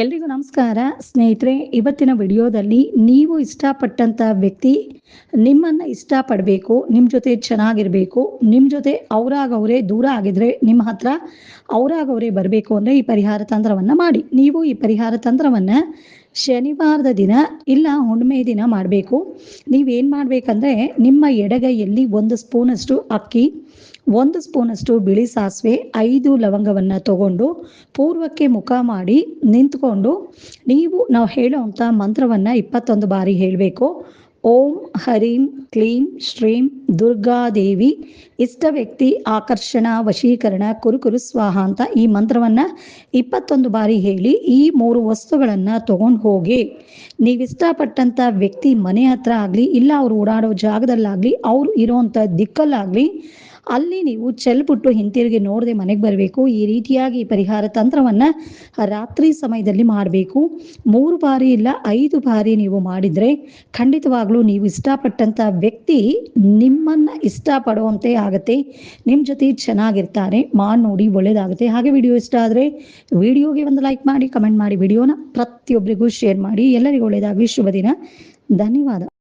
ಎಲ್ರಿಗೂ ನಮಸ್ಕಾರ. ಸ್ನೇಹಿತರೆ, ಇವತ್ತಿನ ವಿಡಿಯೋದಲ್ಲಿ ನೀವು ಇಷ್ಟಪಟ್ಟಂತ ವ್ಯಕ್ತಿ ನಿಮ್ಮನ್ನ ಇಷ್ಟಪಡಬೇಕು ನಿಮ್ಮ ಜೊತೆ ಚೆನ್ನಾಗಿರಬೇಕು ನಿಮ್ಮ ಜೊತೆ ಅವರಾಗವರೇ ದೂರ ಆಗಿದ್ರೆ ನಿಮ್ಮ ಹತ್ರ ಅವರಾಗವರೇ ಬರಬೇಕು ಅಂದ್ರೆ ಈ ಪರಿಹಾರ ತಂತ್ರವನ್ನ ಮಾಡಿ. ನೀವು ಈ ಪರಿಹಾರ ತಂತ್ರವನ್ನ ಶನಿವಾರದ ದಿನ ಇಲ್ಲ, ಹುಣ್ಣಿಮೆ ದಿನ ಮಾಡಬೇಕು. ನೀವೇನು ಮಾಡಬೇಕಂದ್ರೆ ನಿಮ್ಮ ಎಡಗೈಯಲ್ಲಿ ಒಂದು ಸ್ಪೂನಷ್ಟು ಅಕ್ಕಿ, ಒಂದು ಸ್ಪೂನಷ್ಟು ಬಿಳಿ ಸಾಸಿವೆ, ಐದು ಲವಂಗವನ್ನು ತಗೊಂಡು ಪೂರ್ವಕ್ಕೆ ಮುಖ ಮಾಡಿ ನಿಂತ್ಕೊಂಡು ನೀವು, ನಾವು ಹೇಳೋವಂಥ ಮಂತ್ರವನ್ನು ಇಪ್ಪತ್ತೊಂದು ಬಾರಿ ಹೇಳಬೇಕು. ಓಂ ಹರೀಂ ಕ್ಲೀಂ ಶ್ರೀಂ ದುರ್ಗಾದೇವಿ, ಇಷ್ಟ ವ್ಯಕ್ತಿ ಆಕರ್ಷಣ, ವಶೀಕರಣ, ಕುರುಕುರು, ಸ್ವಾಹ ಅಂತ ಈ ಮಂತ್ರವನ್ನ ಇಪ್ಪತ್ತೊಂದು ಬಾರಿ ಹೇಳಿ ಈ ಮೂರು ವಸ್ತುಗಳನ್ನು ತಗೊಂಡು ಹೋಗಿ. ನೀವು ಇಷ್ಟಪಟ್ಟಂಥ ವ್ಯಕ್ತಿ ಮನೆ ಹತ್ರ ಆಗಲಿ, ಇಲ್ಲ ಅವ್ರು ಓಡಾಡೋ ಜಾಗದಲ್ಲಾಗ್ಲಿ, ಅವ್ರು ಇರೋಂಥ ದಿಕ್ಕಲ್ಲಾಗಲಿ ಅಲ್ಲಿ ನೀವು ಚೆಲ್ಬಿಟ್ಟು ಹಿಂತಿರುಗಿ ನೋಡದೆ ಮನೆಗೆ ಬರಬೇಕು. ಈ ರೀತಿಯಾಗಿ ಪರಿಹಾರ ತಂತ್ರವನ್ನ ರಾತ್ರಿ ಸಮಯದಲ್ಲಿ ಮಾಡಬೇಕು. ಮೂರು ಬಾರಿ ಇಲ್ಲ, ಐದು ಬಾರಿ ನೀವು ಮಾಡಿದ್ರೆ ಖಂಡಿತವಾಗ್ಲೂ ನೀವು ಇಷ್ಟಪಟ್ಟಂತ ವ್ಯಕ್ತಿ ನಿಮ್ಮನ್ನ ಇಷ್ಟಪಡುವಂತೆ ಆಗುತ್ತೆ. ನಿಮ್ಮ ಜೊತೆ ಚೆನ್ನಾಗಿರ್ತಾರೆ, ಮಾಡಿ ನೋಡಿ ಒಳ್ಳೇದಾಗುತ್ತೆ. ಹಾಗೆ ವಿಡಿಯೋ ಇಷ್ಟ ಆದರೆ ವಿಡಿಯೋಗೆ ಒಂದು ಲೈಕ್ ಮಾಡಿ, ಕಮೆಂಟ್ ಮಾಡಿ, ವಿಡಿಯೋನ ಪ್ರತಿಯೊಬ್ಬರಿಗೂ ಶೇರ್ ಮಾಡಿ. ಎಲ್ಲರಿಗೂ ಒಳ್ಳೇದಾಗಲಿ. ಶುಭ ದಿನ. ಧನ್ಯವಾದ.